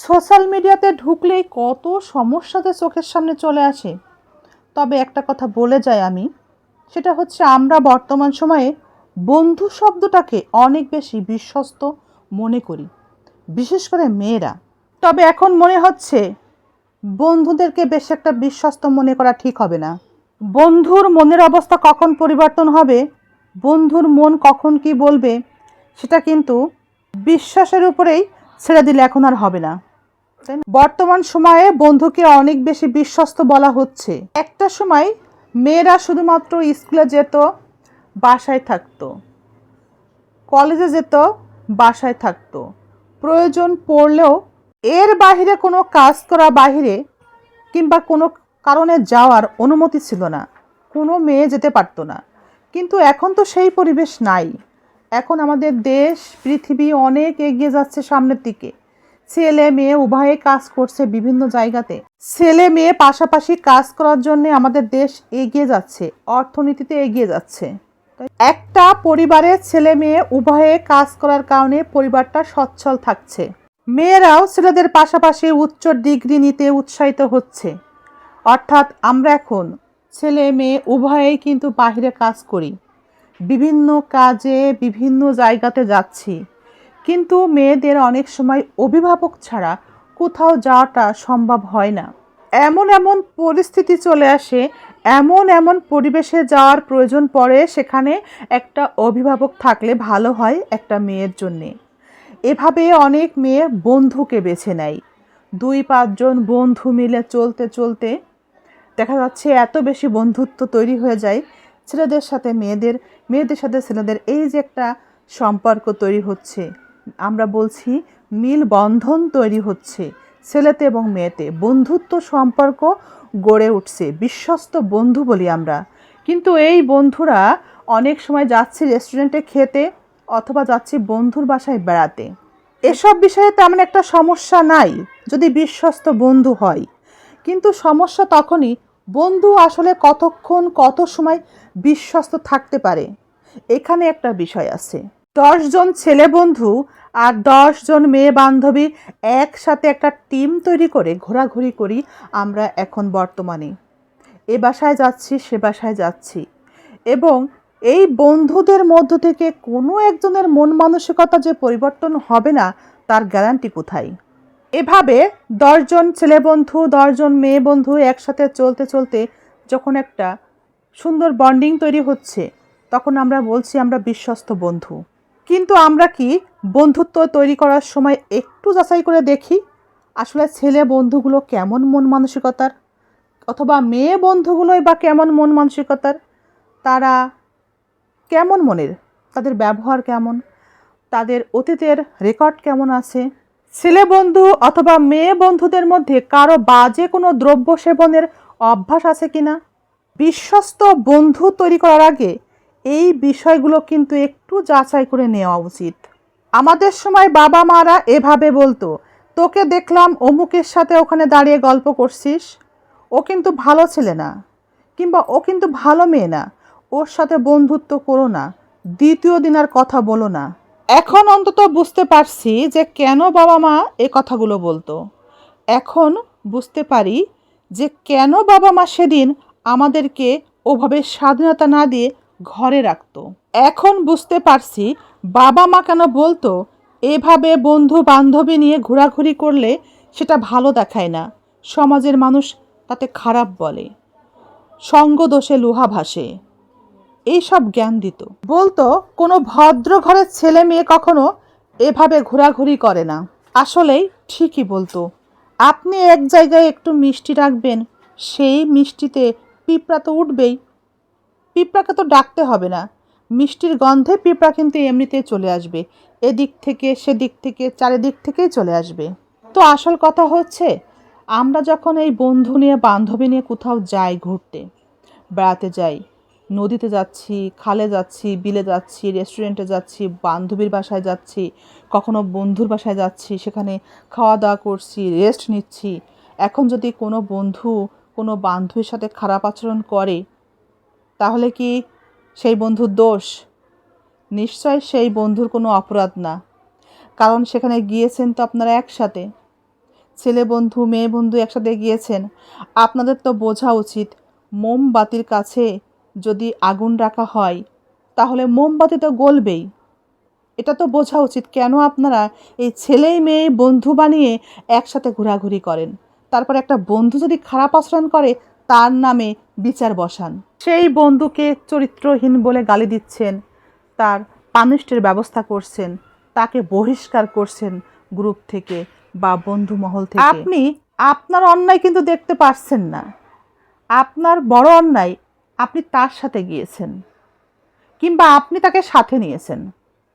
Social মিডিয়াতে ঢুকলেই কত সমস্যাতে চোখের সামনে চলে আসে। তবে একটা কথা বলে যাই আমি, সেটা হচ্ছে আমরা বর্তমান সময়ে বন্ধু শব্দটাকে অনেক বেশি বিশ্বস্ত মনে করি, বিশেষ করে মেয়েরা। তবে এখন মনে হচ্ছে বন্ধুদেরকে বেশ একটা বিশ্বস্ত মনে করা ঠিক হবে না। বন্ধুর মনের অবস্থা কখন পরিবর্তন হবে, বন্ধুর মন কখন কি বলবে, সেটা কিন্তু বিশ্বাসের উপরেই ছেড়ে দিলে এখন আর হবে না? বর্তমান সময়ে বন্ধুকে অনেক বেশি বিশ্বস্ত বলা হচ্ছে। একটা সময় মেয়েরা শুধুমাত্র স্কুলে যেত, বাসায় থাকতো। কলেজে যেত, বাসায় থাকতো। প্রয়োজন পড়লেও এর বাইরে কোনো কাজ করা বাহিরে কিংবা কোনো কারণে যাওয়ার অনুমতি ছিল না। কোনো মেয়ে যেতে পারতো না। কিন্তু এখন তো সেই পরিবেশ নাই। এখন আমাদের দেশ, পৃথিবী অনেক এগিয়ে যাচ্ছে সামনের দিকে। ছেলে মেয়ে উভয়ে কাজ করছে বিভিন্ন জায়গাতে। ছেলে মেয়ে পাশাপাশি কাজ করার জন্য আমাদের দেশ এগিয়ে যাচ্ছে, অর্থনীতিতে এগিয়ে যাচ্ছে। একটা পরিবারের ছেলে মেয়ে উভয়ে কাজ করার কারণে পরিবারটা সচ্ছল থাকছে। মেয়েরাও ছেলেদের পাশাপাশি উচ্চ ডিগ্রি নিতে উৎসাহিত হচ্ছে। অর্থাৎ আমরা এখন ছেলে মেয়ে উভয়েই কিন্তু বাহিরে কাজ করি। বিভিন্ন কাজে বিভিন্ন জায়গাতে যাচ্ছি। কিন্তু মেয়েদের অনেক সময় অভিভাবক ছাড়া কোথাও যাওয়াটা সম্ভব হয় না। এমন এমন পরিস্থিতি চলে আসে, এমন এমন পরিবেশে যাওয়ার প্রয়োজন পড়ে সেখানে একটা অভিভাবক থাকলে ভালো হয় একটা মেয়ের জন্যে। এভাবে অনেক মেয়ে বন্ধুকে বেছে নেয়। দুই পাঁচজন বন্ধু মিলে চলতে চলতে দেখা যাচ্ছে এত বেশি বন্ধুত্ব তৈরি হয়ে যায়, ছেলেদের সাথে মেয়েদের মেয়েদের সাথে ছেলেদের এই যে একটা সম্পর্ক তৈরি হচ্ছে। আমরা বলছি, মিল বন্ধন তৈরি হচ্ছে, ছেলেতে এবং মেয়েতে। বন্ধুত্ব সম্পর্ক গড়ে উঠছে, বিশ্বস্ত বন্ধু বলি আমরা। কিন্তু এই বন্ধুরা অনেক সময় যাচ্ছি রেস্টুরেন্টে খেতে অথবা যাচ্ছি বন্ধুর বাসায় বেড়াতে। এসব বিষয়ে তেমন একটা সমস্যা নাই, যদি বিশ্বস্ত বন্ধু হয়। কিন্তু সমস্যা তখনই, বন্ধু আসলে কতক্ষণ কত সময় বিশ্বস্ত থাকতে পারে? এখানে একটা বিষয় আছে। দশজন ছেলে বন্ধু আর দশজন মেয়ে বান্ধবী একসাথে একটা টিম তৈরি করে ঘোরাঘুরি করি আমরা এখন বর্তমানে। এ বাসায় যাচ্ছি, সে বাসায় যাচ্ছি। এবং এই বন্ধুদের মধ্য থেকে কোনো একজনের মন মানসিকতা যে পরিবর্তন হবে না, তার গ্যারান্টি কোথায়? এভাবে দশজন ছেলে বন্ধু দশজন মেয়ে বন্ধু একসাথে চলতে চলতে যখন একটা সুন্দর বন্ডিং তৈরি হচ্ছে, তখন আমরা বলছি আমরা বিশ্বস্ত বন্ধু। কিন্তু আমরা কি বন্ধুত্ব তৈরি করার সময় একটু যাচাই করে দেখি? আসলে ছেলে বন্ধুগুলো কেমন মন মানসিকতার? অথবা মেয়ে বন্ধুগুলোই বা কেমন মন মানসিকতার? তারা কেমন মনের? তাদের ব্যবহার কেমন? তাদের অতীতের রেকর্ড কেমন আছে? ছেলে বন্ধু অথবা মেয়ে বন্ধুদের মধ্যে কারও বাজে কোনো দ্রব্য সেবনের অভ্যাস আছে কিনা? বিশ্বস্ত বন্ধু তৈরি করার আগে এই বিষয়গুলো কিন্তু একটু যাচাই করে নেওয়া উচিত। আমাদের সময় বাবা মারা এভাবে বলতো, তোকে দেখলাম অমুকের সাথে ওখানে দাঁড়িয়ে গল্প করছিস। ও কিন্তু ভালো ছেলে না, কিংবা ও কিন্তু ভালো মেয়ে না। ওর সাথে বন্ধুত্ব করো না, দ্বিতীয় দিন আর কথা বলো না। এখন অন্তত বুঝতে পারছি যে কেন বাবা মা এ কথাগুলো বলতো। এখন বুঝতে পারি যে কেন বাবা মা সেদিন আমাদেরকে ওভাবে স্বাধীনতা না দিয়ে ঘরে রাখত। এখন বুঝতে পারছি বাবা মা কেন বলতো, এভাবে বন্ধু বান্ধবী নিয়ে ঘোরাঘুরি করলে সেটা ভালো দেখায় না। সমাজের মানুষ তাতে খারাপ বলে। সঙ্গ দোষে লোহা ভাসে। এইসব জ্ঞান দিত। বলতো, কোনো ভদ্র ঘরের ছেলে মেয়ে কখনো এভাবে ঘোরাঘুরি করে না। আসলেই ঠিকই বলতো। আপনি এক জায়গায় একটু মিষ্টি রাখবেন, সেই মিষ্টিতে পিঁপড়া তো উঠবেই। পিঁপড়াকে তো ডাকতে হবে না। মিষ্টির গন্ধে পিঁপড়া কিন্তু এমনিতেই চলে আসবে। এদিক থেকে, সেদিক থেকে, চারিদিক থেকেই চলে আসবে। তো আসল কথা হচ্ছে, আমরা যখন এই বন্ধু নিয়ে, বান্ধবী নিয়ে কোথাও যাই ঘুরতে, বেড়াতে যাই, নদীতে যাচ্ছি, খালে যাচ্ছি, বিলে যাচ্ছি রেস্টুরেন্টে যাচ্ছি, বান্ধবীর বাসায় যাচ্ছি, কখনো বন্ধুর বাসায় যাচ্ছি, সেখানে খাওয়া দাওয়া করছি রেস্ট নিচ্ছি, এখন যদি কোনো বন্ধু, কোনো বান্ধবীর সাথে খারাপ আচরণ করে তাহলে কি সেই বন্ধুর দোষ? নিশ্চয় সেই বন্ধুর কোনো অপরাধ না। কারণ সেখানে গিয়েছেন তো আপনারা একসাথে। ছেলে বন্ধু, মেয়ে বন্ধু একসাথে গিয়েছেন। আপনাদের তো বোঝা উচিত, মোমবাতির কাছে যদি আগুন রাখা হয়, তাহলে মোমবাতি তো গলবেই। এটা তো বোঝা উচিত কেন আপনারা এই ছেলে, মেয়ে, বন্ধু বানিয়ে একসাথে ঘোরাঘুরি করেন। তারপর একটা বন্ধু যদি খারাপ আচরণ করে তার নামে বিচার বসান। সেই বন্ধুকে চরিত্রহীন বলে গালি দিচ্ছেন, তার পানিষ্টের ব্যবস্থা করছেন, তাকে বহিষ্কার করছেন গ্রুপ থেকে বা বন্ধু মহল থেকে। আপনি, আপনার অন্যায় কিন্তু দেখতে পারছেন না। আপনার বড় অন্যায় আপনি তার সাথে গিয়েছেন, কিংবা আপনি তাকে সাথে নিয়েছেন।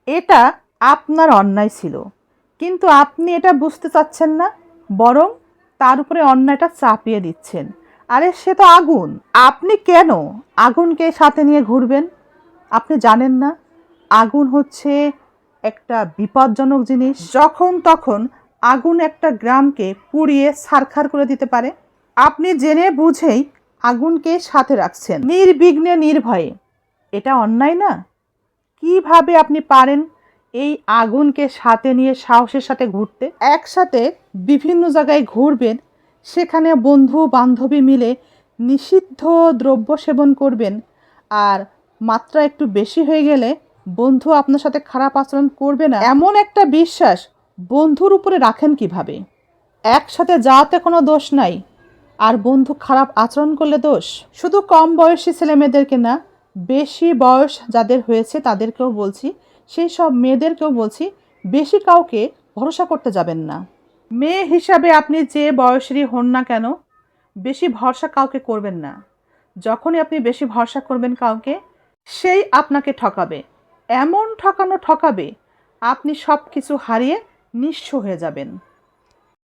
এটা আপনার অন্যায় ছিল। কিন্তু আপনি এটা বুঝতে চাচ্ছেন না, বরং তার উপরে অন্যায়টা চাপিয়ে দিচ্ছেন। আরে সে তো আগুন। আপনি কেন আগুনকে সাথে নিয়ে ঘুরবেন? আপনি জানেন না, আগুন হচ্ছে একটা বিপজ্জনক জিনিস। যখন তখন আগুন একটা গ্রামকে পুড়িয়ে ছারখার করে দিতে পারে। আপনি জেনে বুঝেই আগুনকে সাথে রাখছেন। নির্বিঘ্নে, নির্ভয়ে। এটা অন্যায় না? কীভাবে আপনি পারেন এই আগুনকে সাথে নিয়ে সাহসের সাথে ঘুরতে? একসাথে বিভিন্ন জায়গায় ঘুরবেন সেখানে বন্ধু বান্ধবী মিলে নিষিদ্ধ দ্রব্য সেবন করবেন। আর মাত্রা একটু বেশি হয়ে গেলে বন্ধু আপনার সাথে খারাপ আচরণ করবে না। এমন একটা বিশ্বাস বন্ধুর উপরে রাখেন কীভাবে? একসাথে যাওয়াতে কোনো দোষ নাই। আর বন্ধু খারাপ আচরণ করলে দোষ? শুধু কম বয়সী ছেলেমেয়েদেরকে না, বেশি বয়স যাদের হয়েছে তাদেরকেও বলছি, সেই সব মেয়েদেরকেও বলছি, বেশি কাউকে ভরসা করতে যাবেন না। মেয়ে হিসাবে আপনি যে বয়সেরই হন না কেন, বেশি ভরসা কাউকে করবেন না। যখনই আপনি বেশি ভরসা করবেন কাউকে, সেই আপনাকে ঠকাবে। এমন ঠকানো ঠকাবে, আপনি সব কিছু হারিয়ে নিঃস্ব হয়ে যাবেন।